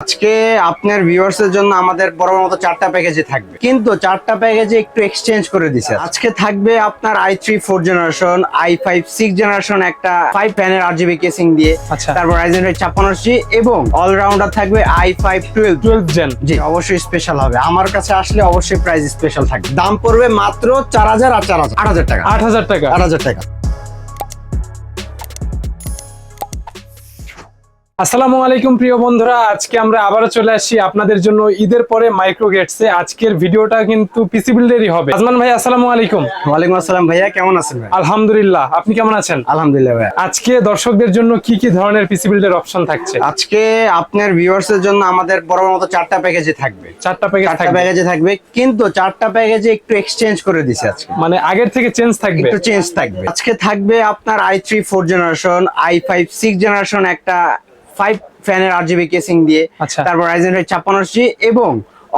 আজকে আপনার ভিউয়ার্স এর জন্য আমাদের বড় মতো চারটা প্যাকেজে থাকবে। কিন্তু চারটা প্যাকেজে একটু এক্সচেঞ্জ করে দিছে। আজকে থাকবে আপনার i three four generation i five six generation একটা ফাইভ প্যানের আর জিবি কেসিং দিয়ে। আচ্ছা। তারপর রাইজেন ছাপ্পান্ন জি এবং অলরাউন্ডার থাকবে i five twelve twelve gen G অবশ্যই স্পেশাল হবে। আমার কাছে আসলে অবশ্যই প্রাইস স্পেশাল থাকবে। দাম পড়বে মাত্র চার হাজার আর চার হাজার। আট হাজার টাকা। আট হাজার টাকা। আট হাজার টাকা। আসসালামু আলাইকুম প্রিয় বন্ধুরা আজকে আমরা আবারও চলে আসি আপনাদের জন্য ঈদের পরে মাইক্রো গেটসে আজকের ভিডিওটা কিন্তু পিসি বিল্ডেরই হবে। আজমান ভাই আসসালামু আলাইকুম। ওয়ালাইকুম আসসালাম ভাইয়া কেমন আছেন ভাই আলহামদুলিল্লাহ আপনি কেমন আছেন? আলহামদুলিল্লাহ ভাইয়া। আজকে দর্শকদের জন্য কি কি ধরনের পিসি বিল্ডের অপশন থাকছে? আজকে আপনার ভিউয়ার্স এর জন্য আমাদের বড় মতো চারটা প্যাকেজে থাকবে। চারটা প্যাকেজ চারটা প্যাকেজে থাকবে কিন্তু চারটা প্যাকেজে একটু এক্সচেঞ্জ করে দিছে আজকে। মানে আগের থেকে চেঞ্জ থাকবে? একটু চেঞ্জ থাকবে। আজকে থাকবে আপনার i three four generation i five six generation একটা ফাইভ ফ্যানের আর জিবি কেসিং দিয়ে আচ্ছা। তারপর রাইজেন ছাপ্পান্ন এবং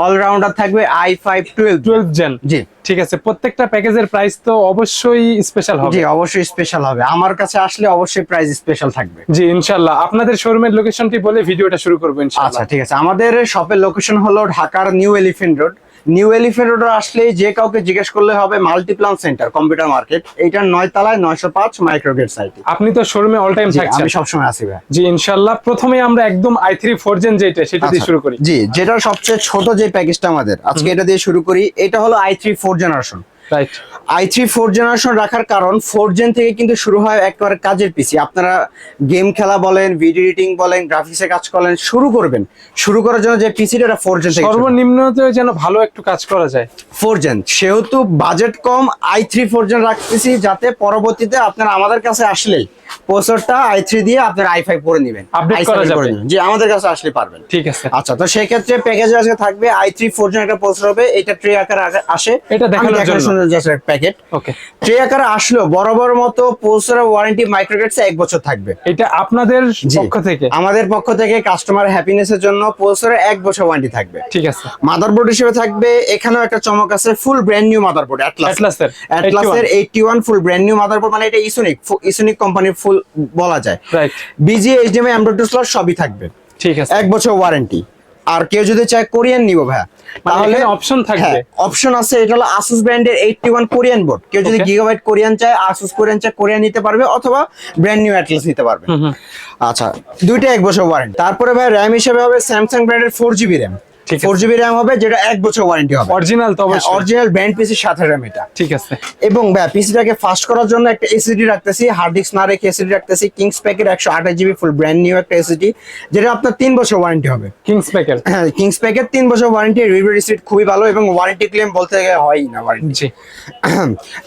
অলরাউন্ডার থাকবে i five twelve twelve gen G. ঠিক আছে প্রত্যেকটা প্যাকেজের প্রাইস তো অবশ্যই স্পেশাল হবে। জি অবশ্যই স্পেশাল হবে। আমার কাছে আসলে অবশ্যই প্রাইস স্পেশাল থাকবে। জি ইনশাল্লাহ আপনাদের শোরুমের লোকেশনটি বলে ভিডিওটা শুরু করব ইনশাল্লাহ আচ্ছা ঠিক আছে। আমাদের শপের লোকেশন হলো ঢাকার New Elephant Road New Elephant Road আসলে যে কাউকে জিজ্ঞেস করলে হবে মাল্টিপ্লান সেন্টার কম্পিউটার মার্কেট এইটার নয় তলায় নয়শো পাঁচ মাইক্রোগেট সাইট আপনি তো শোরুমে অল টাইম থাকছেন। আমি সবসময় আসি ভাই। জি ইনশাল্লাহ। প্রথমে আমরা একদম আই থ্রি ফোর জেন যেটা সেটা দিয়ে আচ্ছা, শুরু করি। জি যেটা সবচেয়ে ছোট যে প্যাকেজটা আমাদের আজকে এটা দিয়ে শুরু করি এটা হলো i three four generation right i three four generation রাখার কারণ ফোর জেন থেকে কিন্তু শুরু হয় একেবারে কাজের পিসি। আপনারা গেম খেলা বলেন ভিডিও এডিটিং বলেন গ্রাফিক্সে কাজ করেন শুরু করবেন। শুরু করার জন্য যে পিসিটা এটা ফোর জেন থেকে সর্বনিম্নতে যেন ভালো একটু কাজ করা যায়। ফোর জেন সেহেতু বাজেট কম আই থ্রি ফোর জেন রাখতেছি যাতে পরবর্তীতে আপনারা আমাদের কাছে আসলেই প্রসেসরটা আই থ্রি দিয়ে আপনার আই ফাইভ করে নেবেন। Update i7 করা যাবে। জি আমাদের কাছে আসলে পারবেন। ঠিক আছে। আচ্ছা তো সেই ক্ষেত্রে প্যাকেজে আজকে থাকবে আই থ্রি ফোর জন একটা প্রসেসর হবে। এটা ট্রে আকারে আসে। এটা দেখানোর জন্য। প্যাকেট ওকে ট্রে আকারে আসলেও বড় বড় মতো প্রসেসরের ওয়ারেন্টি মাইক্রোগেটস এক বছর থাকবে। এটা আপনাদের পক্ষ থেকে? আমাদের পক্ষ থেকে কাস্টমার হ্যাপিনেসের জন্য প্রসেসরের এক বছর ওয়ারেন্টি থাকবে। ঠিক আছে। মাদারবোর্ড হিসেবে থাকবে এখানেও একটা চমক আছে full brand new motherboard Atlas অ্যাটলাসের অ্যাটলাসের eighty one full brand new motherboard মানে এটা ইসোনিক ইসোনিক কোম্পানির ফুল বলা যায়। রাইট বিজি এইচডিএমআই এমডট স্লট সবই থাকবে। ঠিক আছে। এক বছর ওয়ারেন্টি আর কেউ যদি চায় কোরিয়ান নিব ভাইয়া তাহলে অপশন থাকবে অপশন আছে এটা হলো আসুস ব্র্যান্ডের এইটটি ওয়ান কোরিয়ান বোর্ড কেউ যদি. গিগাবাইট কোরিয়ান চায় আসুস কোরিয়ান চায় কোরিয়ান নিতে পারবে অথবা ব্র্যান্ড নিউ অ্যাটলাস নিতে পারবে। আচ্ছা দুইটা এক বছর ওয়ারেন্টি তারপরে ভাই র্যাম হিসেবে হবে স্যামসাং ব্র্যান্ডের ফোর জিবি র্যাম ঠিক আছে। ফোর জিবি র্যাম হবে যেটা এক বছর ওয়ারেন্টি হবে। অরিজিনাল তো অবশ্যই। অরিজিনাল ব্র্যান্ড পিসির সাথে র্যাম এটা ঠিক আছে। এবং ভাই পিসিটাকে ফাস্ট করার জন্য একটা এসিডি রাখতেছি হার্ড ডিস্ক না রেখে এসিডি রাখতেছি কিংস প্যাকের একশো আঠাশ জিবি ফুল ব্র্যান্ড নিউ একটা এসিডি যেটা আপনার তিন বছর ওয়ারেন্টি হবে। কিংস প্যাকের হ্যাঁ কিংস প্যাকের তিন বছর ওয়ারেন্টি রিভিউ রিসিট খুবই ভালো এবং ওয়ারেন্টি ক্লেম বলতে গেলে হয়ই না ওয়ারেন্টি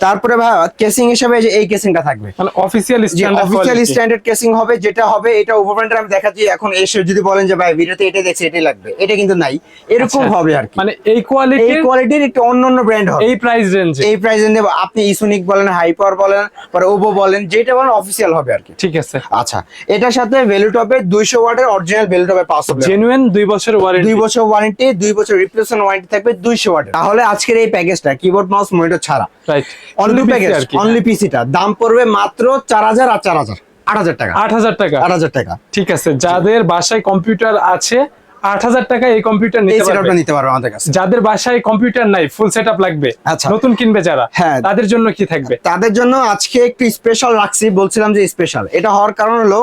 তারপরে ভাই কেসিং হিসেবে এই যে এই কেসিংটা থাকবে। মানে official standard official standard casing হবে যেটা হবে এটা ওভারব্র্যান্ডের আমি দেখাচ্ছি এখন এসে যদি বলেন যে ভাই ভিডিওতে এটা দেখছি এটাই লাগবে। এটা কিন্তু নাই। এরকম আচ্ছা। হবে আর কি। মানে এই কোয়ালিটি এই কোয়ালিটির একটু অন্য অন্য ব্র্যান্ড হবে। এই প্রাইস রেঞ্জে এই প্রাইসে নেব আপনি ইসোনিক বলেন হাইপার বলেন পরে ওভো বলেন যেটা বলেন অফিসিয়াল হবে আর কি। ঠিক আছে। আচ্ছা এটার সাথে ভ্যালুটপে দুইশো ওয়াটের অরিজিনাল ভ্যালুটপে পাস যাবে জেনুইন দুই বছর ওয়ারেন্টি দুই বছর ওয়ারেন্টি দুই বছর রিপ্লেসমেন্ট ওয়ারেন্টি থাকবে দুইশো ওয়াটের। তাহলে আজকের এই প্যাকেজটা কিবোর্ড মাউস মনিটর ছাড়া। রাইট অনলি প্যাকেজ অনলি পিসিটা দাম পড়বে মাত্র চার হাজার আর চার হাজার। আট হাজার টাকা। আট হাজার টাকা। আট হাজার টাকা। ঠিক আছে যাদের বাসায় কম্পিউটার আছে আট হাজার টাকা এই কম্পিউটার নিতে পারবে। আমাদের কাছে। যাদের বাসায় কম্পিউটার নাই ফুল সেটআপ লাগবে। আচ্ছা। নতুন কিনবে যারা হ্যাঁ। তাদের জন্য কি থাকবে? তাদের জন্য আজকে একটু স্পেশাল রাখছি বলছিলাম যে স্পেশাল এটা হওয়ার কারণ হলো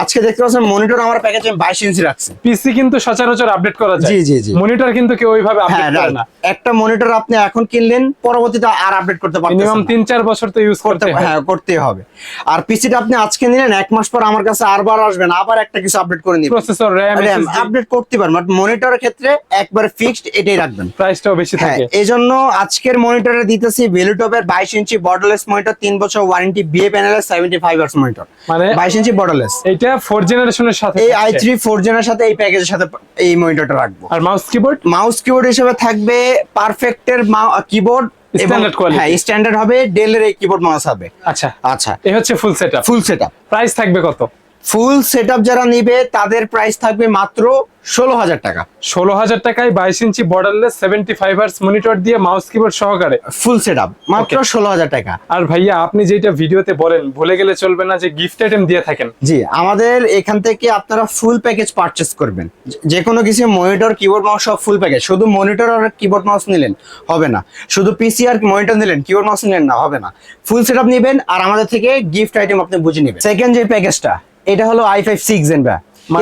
আজকে দেখতে পাচ্ছেন মনিটর আমার প্যাকেজে বাইশ ইঞ্চি রাখছি। পিসি কিন্তু সচরাচর আপডেট করা যায়। জি, জি, জি। মনিটর কিন্তু কেউ ওইভাবে হ্যাঁ আপডেট করে না। একটা মনিটর আপনি এখন কিনলেন পরবর্তীতে আর আপডেট করতে পারবেন মিনিমাম তিন চার বছর তো ইউজ করতে হয়। হ্যাঁ করতে হবে। আর পিসিটা আপনি আজকে নিলেন এক মাস পর আমার কাছে আরবার আসবেন আবার একটা কিছু আপডেট করে নিবেন। প্রসেসর র্যাম আপডেট করতে পারেন বাট মনিটরের ক্ষেত্রে একবার ফিক্সড এটাই রাখবেন। প্রাইসটাও বেশি হ্যাঁ থাকে। এই জন্য আজকের মনিটরে দিতেছি ভ্যালুটপের বাইশ ইঞ্চি বর্ডারলেস মনিটর তিন বছর ওয়ারেন্টি বিএ প্যানেলের সেভেন্টি ফাইভ মনিটর মানে বাইশ ইঞ্চি বর্ডারলেস এইটা ফোর জেনারেশনের সাথে এই আই। থ্রি ফোর জেনের সাথে এই প্যাকেজের সাথে এই মনিটরটা রাখব। আর মাউস কিবোর্ড মাউস কিবোর্ড হিসেবে থাকবে পারফেক্টের কিবোর্ড। হ্যাঁ স্ট্যান্ডার্ড হবে ডেলের এই কিবোর্ড মাউস হবে। আচ্ছা। আচ্ছা। এই হচ্ছে full setup full setup price থাকবে কত? ফুল সেট যারা নিবে তাদের প্রাইস থাকবে মাত্র ষোলো হাজার টাকা। ষোলো হাজার টাকায় বাইশ ইঞ্চি বর্ডারলেস সেভেন্টি ফাইভ আর্স মনিটর দিয়ে মাউস কিবোর্ড সহকারে। ফুল সেট মাত্র ষোলো হাজার টাকা। আর ভাইয়া আপনি যেটা ভিডিওতে বলেন ভুলে গেলে চলবে না যে গিফট আইটেম দিয়ে থাকেন। জি আমাদের এখান থেকে আপনারা ফুল প্যাকেজ পারচেস করবেন। যে- কোনো কিছু মনিটর কিবোর্ড মাউস সব ফুল প্যাকেজ শুধু মনিটর আর কিবোর্ড মাউস নিলেন হবে না। শুধু পিসি আর মনিটর নিলেন কিবোর্ড মাউস নিলেন না হবে না। ফুল সেট আপ নেবেন আর আমাদের থেকে গিফট আইটেম আপনি বুঝে নেবেন। সেকেন্ড যে প্যাকেজটা এটা হলো আই ফাইভ সিক্স জেন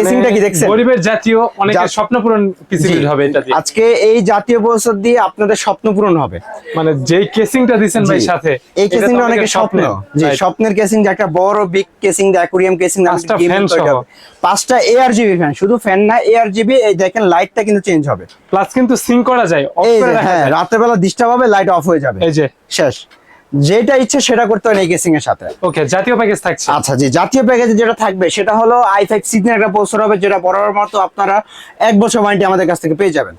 কেসিংটা কি দেখছেন? গরিবের জাতীয় অনেকের স্বপ্ন পূরণ পিসি হবে এটা দিয়ে। আজকে এই জাতীয় বছর দিয়ে আপনাদের স্বপ্ন পূরণ হবে। মানে যেই কেসিংটা দিছেন ভাই সাথে এই তো অনেকের স্বপ্ন। জি স্বপ্নের কেসিং যে একটা বড় big casing the aquarium casing পাঁচটা fan সহ। পাঁচটা এআর জিবি ফ্যান শুধু ফ্যান না এআর জিবি এই দেখেন লাইটটা কিন্তু চেঞ্জ হবে। প্লাস কিন্তু সিং করা যায় অফ করে রাখা হ্যাঁ যায়। রাতের বেলা ডিস্টার্ব হবে লাইট অফ হয়ে যাবে। এই যে। শেষ। যেটা ইচ্ছে সেটা করতে হয় এই কেসিং এর সাথে। ওকে জাতীয় প্যাকেজ থাকছে। আচ্ছা জি জাতীয় প্যাকেজে যেটা থাকবে সেটা হলো আই ফাইভ সিগনে একটা পোস্টার হবে যেটা বরাবর মতো আপনারা এক বছর ওয়ারেন্টি আমাদের কাছ থেকে পেয়ে যাবেন।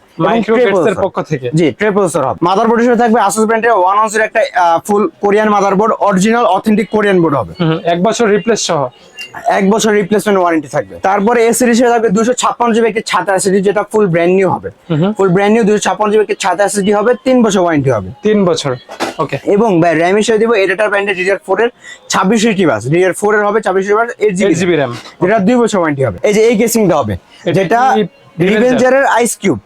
পক্ষ থেকে? জি ট্রে প্রসেসর হবে। মাদারবোর্ডের সাথে থাকবে আসুস ব্র্যান্ডের ওয়ান আউন্সের একটা full Korean motherboard original authentic Korean board হবে। এক বছর রিপ্লেস সহ। এক বছর রিপ্লেসমেন্ট ওয়ারেন্টি থাকবে। তারপরে এ সিরিজ থাকবে দুশো ছাপ্পান্ন জিবি একটি ছাতা এসএসডি যেটা ফুল ব্র্যান্ড নিউ হবে। ফুল ব্র্যান্ড নিউ দুশো ছাপ্পান্ন জিবি একটি ছাতা এসএসডি হবে তিন বছর ওয়ারেন্টি হবে। তিন বছর ওকে এবং র্যাম হিসেবে দিব এডাটার ব্র্যান্ডের ডিডিআর ফোর এর ছাব্বিশ জিবি বাস ডিডিআর ফোর এর হবে ছাব্বিশ GB bus eight GB RAM যেটা দুই বছর ওয়ারেন্টি হবে। এই যে এই কেসিংটা হবে। এটা যেটা রিভেঞ্জারের ice cube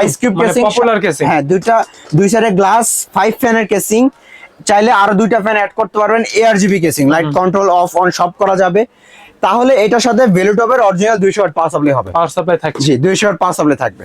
ice cube casing popular casing। হ্যাঁ দুইটা দুই সাইডে গ্লাস ফাইভ ফ্যানের কেসিং চাইলে আরও দুইটা ফ্যান অ্যাড করতে পারবেন ARGB casing light control off on সব করা যাবে। তাহলে এটার সাথে ভেলুটপের অরিজিনাল দুইশো ওয়াট পাওয়ার সাপ্লাই হবে। পাওয়ার সাপ্লাই থাকছে জি দুইশো ওয়াট পাওয়ার সাপ্লাই থাকবে।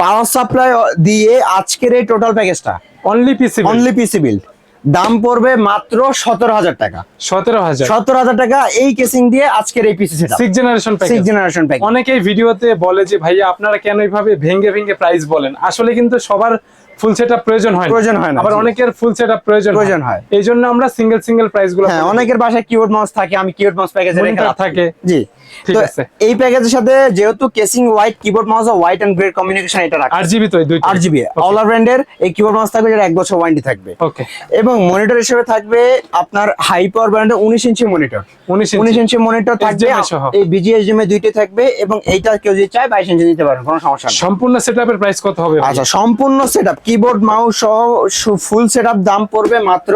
পাওয়ার সাপ্লাই দিয়ে আজকের এই টোটাল প্যাকেজটা অনলি পিসি অনলি পিসি বিল দাম পড়বে মাত্র সতেরো হাজার টাকা। সতেরো হাজার। সতেরো হাজার টাকা এই কেসিং দিয়ে আজকের এই পিসি সেটা six generation six package generation package অনেকেই ভিডিওতে বলে যে ভাইয়া আপনারা কেন এইভাবে ভেঙ্গে ভেঙ্গে প্রাইস বলেন? আসলে কিন্তু সবার ফুল সেটআপ প্রয়োজন হয় প্রয়োজন হয় না, আবার অনেকের ফুল সেটআপ প্রয়োজন প্রয়োজন হয়। এই জন্য আমরা সিঙ্গেল সিঙ্গেল প্রাইসগুলো হ্যাঁ অনেকের বাসায় কিবোর্ড মাউস থাকে আমি কিবোর্ড মাউস প্যাকেজে রেখে। থাকে। জি। ঠিক আছে। এই প্যাকেজের সাথে যেহেতু কেসিং হোয়াইট কিবোর্ড মাউস আর হোয়াইট এন্ড গ্রে কম্বিনেশন এটা রাখা আট জিবি তো দুইটা আট অলার ব্র্যান্ডের এই কিবোর্ড মাউস থাকবে যেটা এক বছর ওয়ারেন্টি থাকবে। ওকে এবং মনিটর হিসেবে থাকবে আপনার হাই পাওয়ার ব্র্যান্ডের উনিশ ইঞ্চি মনিটর উনিশ উনিশ ইঞ্চি মনিটর থাকবে। এই বিজিএসডিএমএ দুইটাই থাকবে এবং এইটা কেউ যদি চায় বাইশ ইঞ্চি নিতে পারেন কোনো সমস্যা নেই। সম্পূর্ণ সেটআপের প্রাইস কত হবে আচ্ছা সম্পূর্ণ সেটআপ কিবোর্ড মাউস সহ ফুল সেটআপ দাম পড়বে মাত্র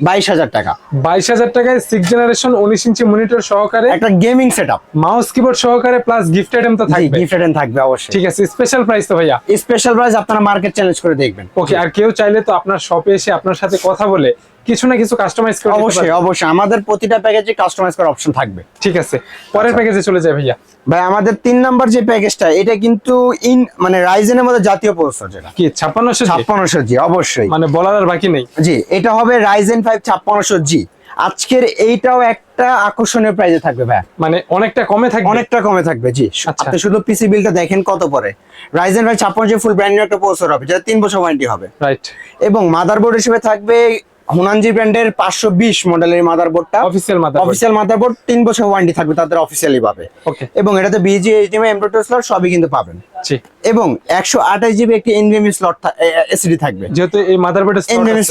বাইশ হাজার টাকা। বাইশ হাজার টাকায় সিক্স জেনারেশন উনিশ ইঞ্চি মনিটর সহকারে একটা গেমিং সেটআপ মাউস কিবোর্ড সহকারে প্লাস গিফট আইটেম তো থাকবে। গিফট আইটেম থাকবে অবশ্যই। ঠিক আছে স্পেশাল প্রাইস তো ভাইয়া। স্পেশাল প্রাইস আপনারা মার্কেট চ্যালেঞ্জ করে দেখবেন। ওকে আর কেউ চাইলে তো আপনার শপে এসে আপনার সাথে কথা বলে কিছু না কিছু কাস্টমাইজ করে অবশ্যই অবশ্যই। আমাদের প্রতিটা প্যাকেজে কাস্টমাইজ করার অপশন থাকবে। ঠিক আছে। পরের আচ্ছা। প্যাকেজে চলে যায় ভাইয়া। ভাই আমাদের তিন নাম্বার যে প্যাকেজটা এটা কিন্তু ইন মানে রাইজেনের মধ্যে জাতীয় প্রসেসর যেটা। কি ছাপ্পান্নশো ছাপ্পান্নশো জি? অবশ্যই। মানে বলার আর বাকি নেই। জি এটা হবে রাইজেন ফাইভ ছাপ্পান্নশো জি। আজকের এইটাও একটা আকর্ষণীয় প্রাইজে থাকবে ভাই মানে অনেকটা কমে থাকবে? অনেকটা কমে থাকবে জি। আচ্ছা। আপনি শুধু পিসি বিলটা দেখেন কত পরে রাইজেন ভাই ছাপ্পান্ন ফুল ব্র্যান্ড নিউ একটা প্রসেসর হবে যেটা তিন বছর ওয়ারেন্টি হবে। রাইট এবং মাদারবোর্ড হিসেবে থাকবে হুনানজি ব্র্যান্ডের পাঁচশো বিশ মডেলের মাদারবোর্ডটা। অফিসিয়াল মাদার অফিসিয়াল মাদারবোর্ড তিন বছর ওয়ারেন্টি থাকবে তাদের অফিসিয়ালি পাবে ওকে এবং এটাতে বিজি এইচডিএমআই এমব্রয়ডারি স্লট সবই কিন্তু পাবেন। এবং একশো আঠাশ জিবি একটি স্লট এসডি থাকবে। যেহেতু এই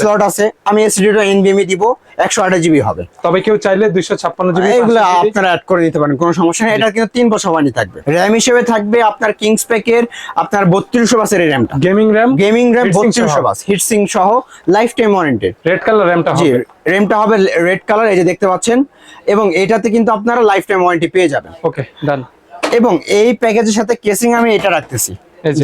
স্লট আছে। আমি এসডিটা এনভিএমই দিব একশো আঠাশ জিবি হবে। তবে কেউ চাইলে দুইশো ছাপ্পান্ন জিবি এগুলো আপনারা অ্যাড করে নিতে পারেন কোনো সমস্যা নেই। এটা কিন্তু তিন বছর ওয়ারেন্টি থাকবে। র্যাম হিসেবে থাকবে আপনার কিংস প্যাকের আপনার বত্রিশশো বাসের এই র্যামটা গেমিং র্যাম গেমিং র্যাম বত্রিশশো। বাস হিটসিং সহ life time warranty red colour র্যামটা হবে। র্যামটা হবে রেড কালার এই যে দেখতে পাচ্ছেন। এবং এটাতে কিন্তু আপনারা লাইফ টাইম ওয়ারেন্টি পেয়ে যাবেন। ওকে ডান এবং এই প্যাকেজের সাথে কেসিং আমি এটা রাখতেছি।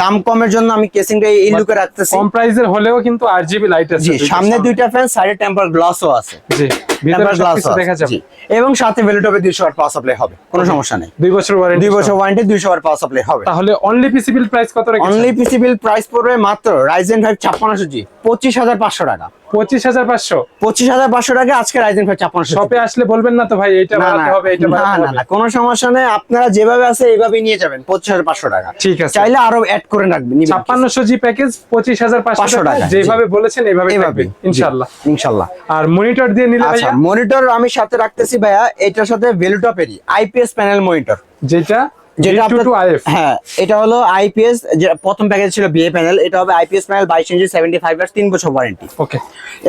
দাম কমের জন্য আমি কেসিংটা এই লুকে রাখতেছি। কম প্রাইসের হলেও কিন্তু আট জিবি লাইট আছে সামনে দুইটা ফ্যান সাইডে টেম্পার গ্লাসও আছে। জি টেম্পার গ্লাস দেখা যাবে। এবং সাথে ভেলুটপে দুইশো ওয়াট পাওয়ার সাপ্লাই হবে কোনো সমস্যা নেই। দুই বছর ওয়ারেন্টি দুই বছর ওয়ারেন্টি দুইশো ওয়াট পাওয়ার সাপ্লাই হবে। তাহলে অনলি পিসি বিল প্রাইস কত রেখেছেন? অনলি পিসি বিল প্রাইস পড়বে মাত্র রাইজেন ফাইভ ছাপ্পান্নশো জি পঁচিশ হাজার পাঁচশো টাকা। পঁচিশ হাজার পাঁচশো। পঁচিশ হাজার পাঁচশো টাকা আজকে রাইজেন ফাইভ ছাপ্পান্নশো শপে আসলে বলবেন না তো ভাই এটা না না বাড়াতে হবে এটা না না না কোনো সমস্যা নেই আপনারা যেভাবে আছে এইভাবেই নিয়ে যাবেন পঁচিশ হাজার পাঁচশো টাকা। ঠিক আছে। চাইলে আরও অ্যাড করে রাখবেন নিবেন। ছাপ্পান্নশো জি প্যাকেজ পঁচিশ হাজার পাঁচশো টাকা যেভাবে বলেছেন এইভাবে ইনশাল্লাহ ইনশাল্লাহ আর মনিটর দিয়ে নিলে আচ্ছা মনিটর আমি সাথে রাখতেছি ভাইয়া এটার সাথে ভেলুটপেরই আইপিএস প্যানেল মনিটর যেটা যেটা V2 to আপনার IF হ্যাঁ এটা হলো আইপিএস যে প্রথম প্যাকেজ ছিল বিএ প্যানেল এটা হবে আইপিএস প্যানেল বাইশ ইঞ্চি সেভেন্টি ফাইভ তিন বছর ওয়ারেন্টি ওকে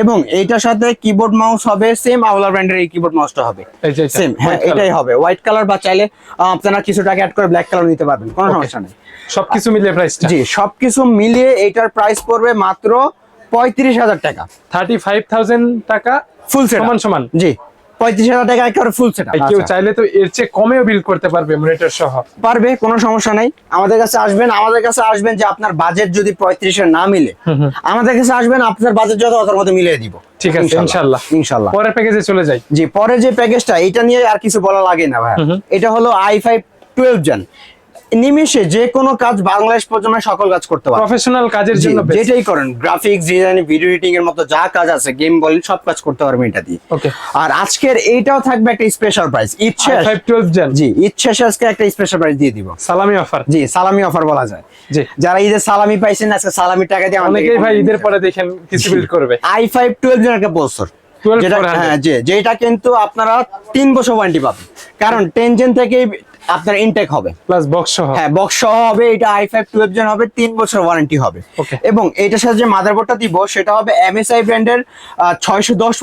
এবং এইটার সাথে কিবোর্ড মাউস হবে সেম আওলার ব্র্যান্ডের এই কিবোর্ড মাউসটা হবে। সেম হ্যাঁ এটাই হবে। হোয়াইট কালার বা চাইলে আপনারা কিছু টাকা অ্যাড করে ব্ল্যাক কালার নিতে পারবেন কোনো সমস্যা নেই। সবকিছু মিলিয়ে প্রাইসটা জি সবকিছু মিলিয়ে এইটার প্রাইস পড়বে মাত্র পঁয়ত্রিশ হাজার টাকা। থার্টি ফাইভ থাউজেন্ড টাকা ফুল সেট সমান সমান। জি। পঁয়ত্রিশ হাজার টাকা একেবারে ফুল সেট কেউ চাইলে তো এর চেয়ে কমেও বিল করতে পারবে মনিটর সহ। পারবে কোনো সমস্যা নাই। আমাদের কাছে আসবেন আমাদের কাছে আসবেন যে আপনার বাজেট যদি না মিলে আমাদের কাছে আসবেন আপনার বাজেট যত অতর মতো মিলিয়ে দিব। ঠিক আছে ইনশাল্লাহ ইনশাল্লাহ। পরের প্যাকেজে চলে যাই। জি পরে যে প্যাকেজটা এটা নিয়ে আর কিছু বলা লাগে না ভাই। এটা হলো আই ফাইভ টুয়েলভ জেন নিমিশে যে কোনো কাজ বাংলাদেশ পর্যন্ত সকল কাজ করতে পারবে। প্রফেশনাল কাজের জন্য যেটাই করেন গ্রাফিক্স ডিজাইন ভিডিও এডিটিং এর মতো যা কাজ আছে গেম বলেন সব কাজ করতে পারবেন এটা দিয়ে। ওকে আর আজকের এইটাও থাকবে একটা স্পেশাল প্রাইস ইচ্ছে ফাইভ টুয়েলভ জেন জি ইচ্ছে আজকে একটা স্পেশাল প্রাইস দিয়ে দিব। সালামি অফার জি সালামি অফার বলা যায়। জি। যারা ঈদের সালামি পাইছেন আজকে সালামি টাকা দিয়ে অনেকেই ভাই ঈদের পরে দেখেন কিছু বিল করবে। আই ফাইভ টুয়েলভ জনের একটা বছর 12 যেটা 400 হ্যাঁ যেটা কিন্তু আপনারা তিন বছর ওয়ারেন্টি পাবেন। কারণ টেন জেন থেকেই আপনার ইনটেক হবে। প্লাস বক্স সহ। হ্যাঁ বক্স সহ হবে এটা জেন হবে বছর ওয়ারেন্টি হবে। এবং এইটার সাথে যে মাদারবোর্ডটা দিব সেটা হবে ব্র্যান্ডের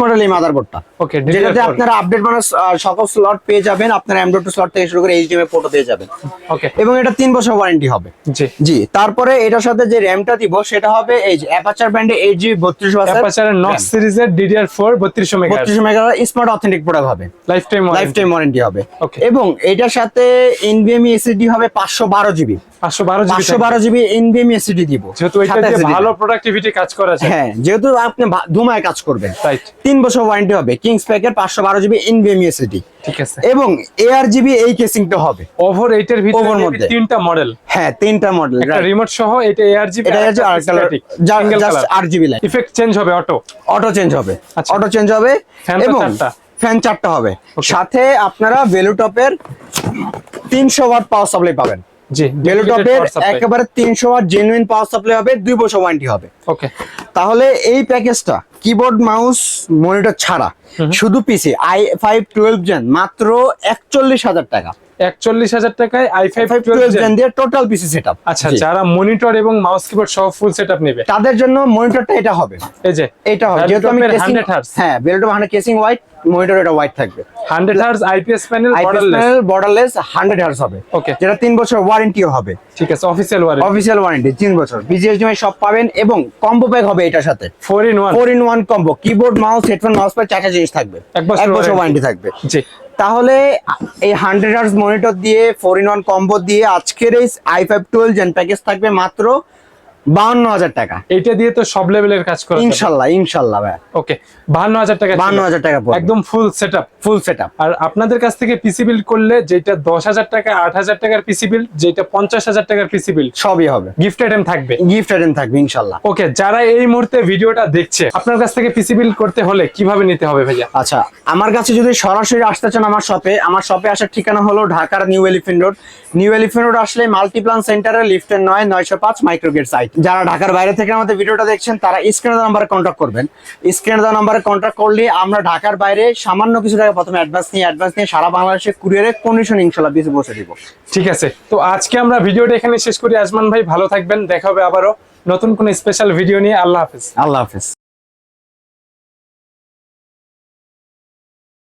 মডেল এই মাদারবোর্ডটা ওকে যেটাতে আপনারা আপডেট মানে সকল স্লট পেয়ে যাবেন। আপনার অ্যান্ড্রয়েড স্লট থেকে শুরু করে এইচডিএমআই পোর্টও পেয়ে যাবেন। ওকে এবং এটা তিন বছর ওয়ারেন্টি হবে। জি। জি তারপরে এটার সাথে যে র্যামটা দিব সেটা হবে এই যে অ্যাপাচার ব্র্যান্ডের এইট জিবি বত্রিশ অ্যাপাচারের নক্স সিরিজের ডিডিআর ফোর বত্রিশশো মেগা বত্রিশ মেগা স্মার্ট অথেন্টিক প্রোডাক্ট হবে। Life time life time warranty হবে এবং এটার সাথে এনবিএমই এসএসডি হবে পাঁচশো বারো জিবি পাঁচশো বারো জিবি এনবিএমই এসএসডি দিব। যেহেতু এটা সাথে দিয়ে ভালো প্রোডাক্টিভিটি কাজ করা যায়। হ্যাঁ যেহেতু আপনি ধুমায় কাজ করবেন। তিন বছর ওয়ারেন্টি হবে। কিংস প্যাকের পাঁচশো বারো জিবি এনবিএমই এসএসডি ঠিক আছে। এবং এআর জিবি এই কেসিংটা হবে। ওভার ভিতরে। তিনটা মডেল হ্যাঁ তিনটা মডেল একটা রিমোট সহ এটা এআর জিবি এটা হচ্ছে আরেকটা single just colour GB line effect change হবে অটো অটো চেঞ্জ হবে। আচ্ছা। অটো চেঞ্জ হবে এবং ফ্যান চারটা হবে। সাথে আপনারা ভেলুটপের তিনশো ওয়াট পাওয়ার সাপ্লাই পাবেন। জি একেবারে ওয়াট জেনুইন পাওয়ার সাপ্লাই হবে দুই বছর ওয়ারেন্টি হবে। ওকে তাহলে এই প্যাকেজটা কিবোর্ড মাউস মনিটর ছাড়া শুধু PC i five twelve gen মাত্র একচল্লিশ হাজার টাকা। একচল্লিশ হাজার টাকায় আই ফাইভ দিয়ে টোটাল পিসি সেট আচ্ছা যারা মনিটর এবং মাউস কিবোর্ড সহ ফুল সেটআপ নেবে। তাদের জন্য মনিটরটা এটা হবে। এই যে এটা হবে। যেহেতু আমি 100 Hz হ্যাঁ হান্ড্রেড কেসিং হোয়াইট মনিটর এটা হোয়াইট থাকবে। 100 hertz IPS panel borderless panel borderless hundred hertz হবে। Okay. যেটা তিন বছর ওয়ারেন্টিও হবে। ঠিক আছে অফিসিয়াল ওয়ারেন্টি অফিসিয়াল ওয়ারেন্টি তিন বছর। বিজিএসডিএমআই সব পাবেন এবং কম্বো প্যাক হবে এটার সাথে। 4 in 1 four in one combo keyboard mouse headphone mouse pad চারটা জিনিস থাকবে। এক বছর ওয়ারেন্টি থাকবে। জি। তাহলে এই হান্ড্রেড হার্স মনিটর দিয়ে ফোর ইন ওয়ান কম্বো দিয়ে আজকের এই i five twelve gen package থাকবে মাত্র বাউন্ন হাজার টাকা। এইটা দিয়ে তো সব লেভেলের কাজ করা ইনশাল্লাহ ইনশাল্লাহ ভাই। ওকে 52000 টাকা ছিল। বাউন্ন হাজার টাকা। একদম ফুল সেটআপ ফুল সেট আর আপনাদের কাছ থেকে পিসি বিল করলে যেটা দশ হাজার টাকা আট হাজার টাকার পিসি বিল যেটা পঞ্চাশ হাজার টাকার পিসি বিল সবই হবে। গিফট আইটেম থাকবে। গিফট আইটেম থাকবে ইনশাল্লাহ। ওকে যারা এই মুহূর্তে ভিডিওটা দেখছে আপনার কাছ থেকে পিসি বিল করতে হলে কীভাবে নিতে হবে ভাইয়া? আচ্ছা আমার কাছে যদি সরাসরি আসতে চান আমার শপে আমার শপে আসার ঠিকানা হলো ঢাকার New Elephant Road. New Elephant Road আসলে মাল্টিপ্লান সেন্টারে লিফটের নয় নয়শো পাঁচ মাইক্রোগেট সাইট যারা ঢাকার বাইরে থেকে আমাদের ভিডিওটা দেখছেন তারা স্ক্রিনে দেওয়া নাম্বারে কন্ট্যাক্ট করবেন। স্ক্রিনে দেওয়া নাম্বারে কন্ট্যাক্ট করলে আমরা ঢাকার বাইরে সামান্য কিছু টাকা প্রথমে অ্যাডভান্স নিয়ে অ্যাডভান্স নিয়ে সারা বাংলাদেশে কুরিয়ারে কন্ডিশন ইনশাল্লাহ পিসে বসে দিব। ঠিক আছে। তো আজকে আমরা ভিডিওটা এখানে শেষ করি। আজমান ভাই ভালো থাকবেন। দেখা হবে আবারও নতুন কোন স্পেশাল ভিডিও নিয়ে। আল্লাহ হাফিজ। আল্লাহ হাফেজ।